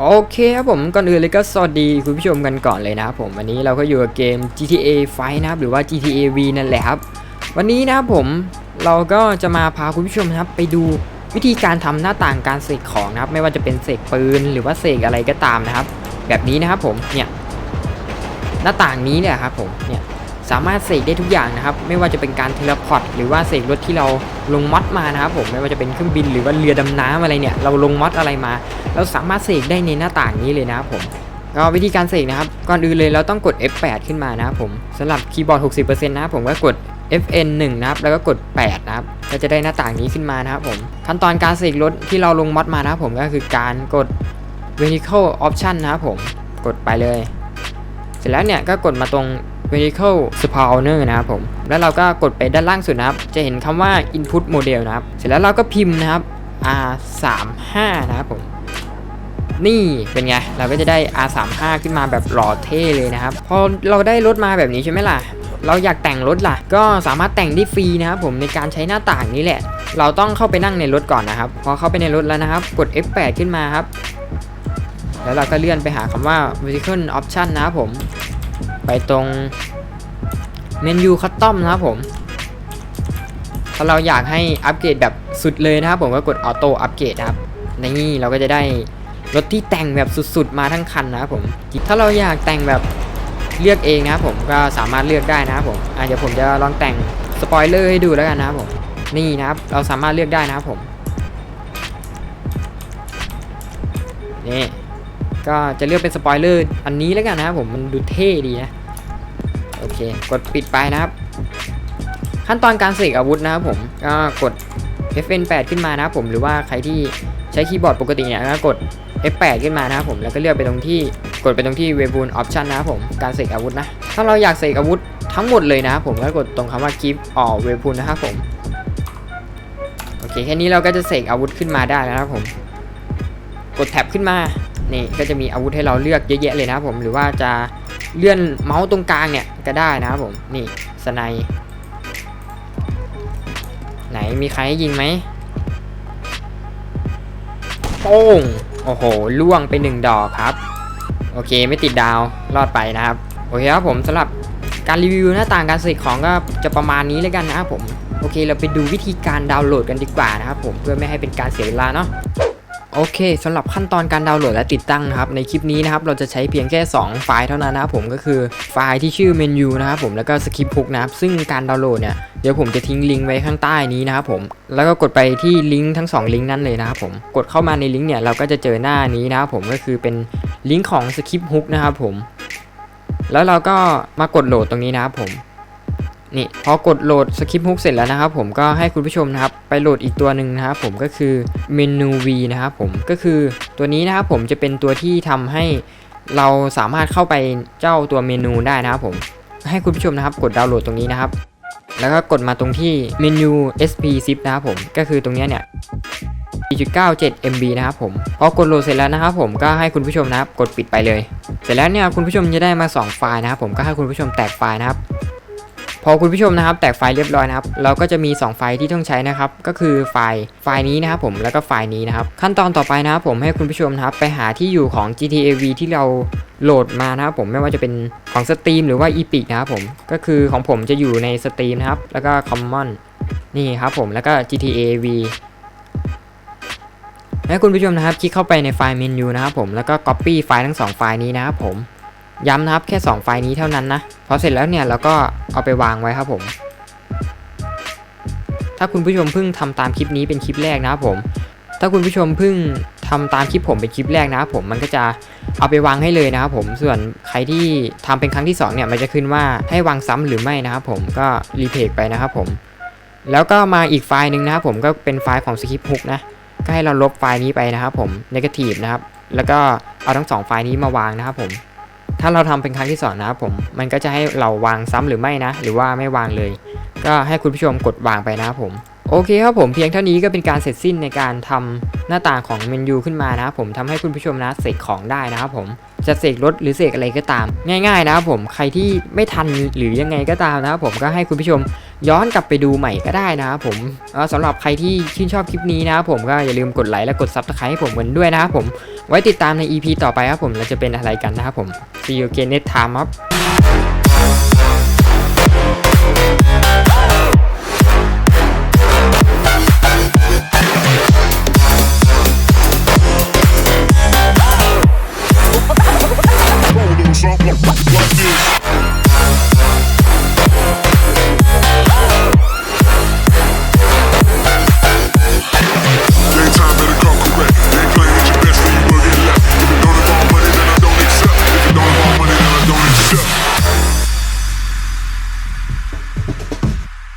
โอเคครับผมก่อนอื่นเลยก็สวัสดีคุณผู้ชมกันก่อนเลยนะครับผมวันนี้เราก็อยู่กับเกม GTA 5นะครับหรือว่า GTA V นั่นแหละครับ วันนี้นะครับผมเราก็จะมาพาคุณผู้ชมนะครับไปดูวิธีการทำหน้าต่างการเสกของนะครับ ไม่ว่าจะเป็นเสกปืนหรือว่าเสกอะไรก็ตามนะครับ แบบนี้นะครับผมเนี่ยหน้าต่างนี้เนี่ยครับผมเนี่ย สามารถเสกได้ทุกอย่างนะครับ ไม่ว่าจะเป็นการเทเลพอร์ตหรือว่าเสกรถที่เราลงมอดมานะครับผมไม่ว่าจะเป็นเครื่องบินหรือว่าเรือดำน้ำอะไรเนี่ยเราลงมอดอะไรมา เราสามารถเสกได้ในหน้าต่างนี้เลยนะครับผมก็วิธีการเสกนะครับก่อนอื่นเลยเราต้องกด F8 ขึ้นมานะครับผมสำหรับคีย์บอร์ด 60%นะครับผมก็กด FN 1นะครับแล้วก็กด 8 นะครับก็จะได้หน้าต่างนี้ขึ้นมานะครับผมขั้นตอนการเสกรถที่เราลงมอดมานะครับผมก็คือการกด Vehicle Option นะครับผมกดไปเลย เสร็จแล้วเนี่ยก็กดมาตรง Vehicle Spawner นะครับผม แล้วเราก็กดไปด้านล่างสุดนะครับ จะเห็นคำว่า Input Model นะครับ เสร็จแล้วเราก็พิมพ์นะครับ R35 นะครับผม นี่เป็นไง เราก็จะได้ R35 ขึ้นมาแบบหล่อเท่เลยนะครับ พอเราได้รถมาแบบนี้ใช่ไหมล่ะ เราอยากแต่งรถล่ะ ก็สามารถแต่งได้ฟรีนะครับผมในการใช้หน้าต่างนี้แหละ เราต้องเข้าไปนั่งในรถก่อนนะครับ พอเข้าไปในรถแล้วนะครับ กด F8 ขึ้นมาครับแล้วเราก็เลื่อนไปหาคำว่า Vehicle Option นะครับผม ไปตรงเมนูคัสตอมนะครับผม ถ้าเราอยากให้อัปเกรดแบบสุดเลยนะครับผมก็กดออโต้อัปเกรดครับในนี่เราก็จะได้รถที่แต่งแบบสุดๆมาทั้งคันนะครับผม ถ้าเราอยากแต่งแบบเลือกเองนะครับผมก็สามารถเลือกได้นะครับผมอะเดี๋ยวผมจะลองแต่งสปอยเลอร์ให้ดูแล้วกันนะครับผมนี่นะครับเราสามารถเลือกได้นะครับผมนี่ ก็จะเลือกเป็นสปอยเลอร์อันนี้แล้วกันนะครับผมมันดูเท่ดีนะโอเค กดปิดไปนะครับ ขั้นตอนการเสกอาวุธนะครับผมก็กด FN8 ขึ้นมานะครับผมหรือว่าใครที่ใช้คีย์บอร์ดปกติเนี่ยก็กด F8 ขึ้นมานะครับผมแล้วก็เลือกไปตรงที่กดไปตรงที่ Weapon Option นะครับผมการเสกอาวุธนะ ถ้าเราอยากเสกอาวุธทั้งหมดเลยนะครับผมก็กดตรงคำว่า Give All Weapon นะครับผมโอเคแค่นี้เราก็จะเสกอาวุธขึ้นมาได้แล้วนะครับผม กดแท็บขึ้นมา นี่ก็จะมีอาวุธให้เราเลือกเยอะแยะเลยนะครับผมหรือว่าจะเลื่อนเมาส์ตรงกลางเนี่ยก็ได้นะครับผมนี่สไนด์ไหนมีใครยิงไหมโป้งโอ้โหล่วงไปหนึ่งดอกครับ โอเคไม่ติดดาวรอดไปนะครับ โอเคครับผมสำหรับการรีวิวหน้าต่างการเสกของก็จะประมาณนี้เลยกันนะครับผม โอเคเราไปดูวิธีการดาวน์โหลดกันดีกว่านะครับผมเพื่อไม่ให้เป็นการเสียเวลาเนาะ โอเคสำหรับขั้นตอนการดาวน์โหลดและติดตั้งนะครับในคลิปนี้นะครับเราจะใช้เพียงแค่ 2 ไฟล์เท่านั้นนะครับผมก็คือไฟล์ที่ชื่อเมนูนะครับผมแล้วก็สคริปต์พุกนะครับซึ่งการดาวน์โหลดเนี่ยเดี๋ยวผมจะทิ้งลิงก์ไว้ข้างใต้นี้นะครับผมแล้วก็กดไปที่ลิงก์ทั้ง 2 ลิงก์นั้นเลยนะครับผมกดเข้ามาในลิงก์เนี่ยเราก็จะเจอหน้านี้นะครับผมก็คือเป็นลิงก์ของสคริปต์ฮุกนะครับผมแล้วเราก็มากดโหลดตรงนี้นะครับผม นี่พอกดโหลดสคริปต์ฮุกเสร็จแล้วนะครับผมก็ให้คุณผู้ชมนะครับไปโหลดอีกตัวหนึ่งนะครับผมก็คือเมนู V นะครับผมก็คือตัวนี้นะครับผมจะเป็นตัวที่ทำให้เราสามารถเข้าไปเจ้าตัวเมนูได้นะครับผมให้คุณผู้ชมนะครับกดดาวน์โหลดตรงนี้นะครับ แล้วก็กดมาตรงที่เมนู SP zip นะครับผมก็คือตรงนี้เนี่ย4.97 MB นะครับผม พอกดโหลดเสร็จแล้วนะครับผมก็ให้คุณผู้ชมนะครับกดปิดไปเลย เสร็จแล้วเนี่ยคุณผู้ชมจะได้มา 2 ไฟล์นะครับผมก็ให้คุณผู้ชมแตกไฟล์นะครับ พอคุณผู้ชมนะครับแตกไฟล์เรียบร้อยนะครับเราก็จะมี 2 ไฟล์ที่ต้องใช้นะครับก็คือไฟล์ไฟล์นี้นะครับผมแล้วก็ไฟล์นี้นะครับขั้นตอนต่อไปนะครับผมให้คุณผู้ชมนะครับไปหาที่อยู่ของ GTA V ที่เราโหลดมานะครับผมไม่ว่าจะเป็นของสตรีมหรือว่า Epic นะครับผมก็คือของผมจะอยู่ในสตรีมนะครับแล้วก็ Common นี่ครับผมแล้วก็ GTA V ให้คุณผู้ชมนะครับคลิกเข้าไปในไฟล์เมนูนะครับผมแล้วก็ Copy ไฟล์ทั้งสองไฟล์นี้นะครับผม ย้ำนะครับแค่ 2 ไฟล์นี้เท่านั้นนะพอเสร็จแล้วเนี่ยเราก็เอาไปวางไว้ครับผม ถ้าคุณผู้ชมเพิ่งทำตามคลิปนี้เป็นคลิปแรกนะครับผม ถ้าคุณผู้ชมเพิ่งทำตามคลิปผมเป็นคลิปแรกนะครับผมมันก็จะเอาไปวางให้เลยนะครับผมส่วนใครที่ทำเป็นครั้งที่สองเนี่ยมันจะขึ้นว่าให้วางซ้ำหรือไม่นะครับผมก็รีเพกไปนะครับผม แล้วก็มาอีกไฟล์หนึ่งนะครับผมก็เป็นไฟล์ของสคริปต์ฮุกนะก็ให้เราลบไฟล์นี้ไปนะครับผม negative นะครับแล้วก็เอาทั้งสองไฟล์นี้มาวางนะครับผม ถ้าเราทำเป็นครั้งที่สองนะครับผมมันก็จะให้เราวางซ้ำหรือไม่นะ หรือว่าไม่วางเลย ก็ให้คุณผู้ชมกดวางไปนะครับผมโอเคครับผมเพียงเท่านี้ก็เป็นการเสร็จสิ้นในการทำหน้าต่างของเมนูขึ้นมานะครับผมทำให้คุณผู้ชมนะเสกของได้นะครับผมจะเสกรถหรือเสกอะไรก็ตาม ง่าย ๆ นะครับผมใครที่ไม่ทันหรือยังไงก็ตามนะครับผมก็ให้คุณผู้ชมย้อนกลับไปดูใหม่ก็ได้นะครับผมเอ่อสำหรับใครที่ชื่นชอบคลิปนี้นะครับผมก็อย่าลืมกดไลค์และกดซับสไครต์ให้ผมกันด้วยนะครับผมไว้ติดตามใน EP ต่อไปครับผมเราจะเป็นอะไรกันนะครับผม See you again next time ครับ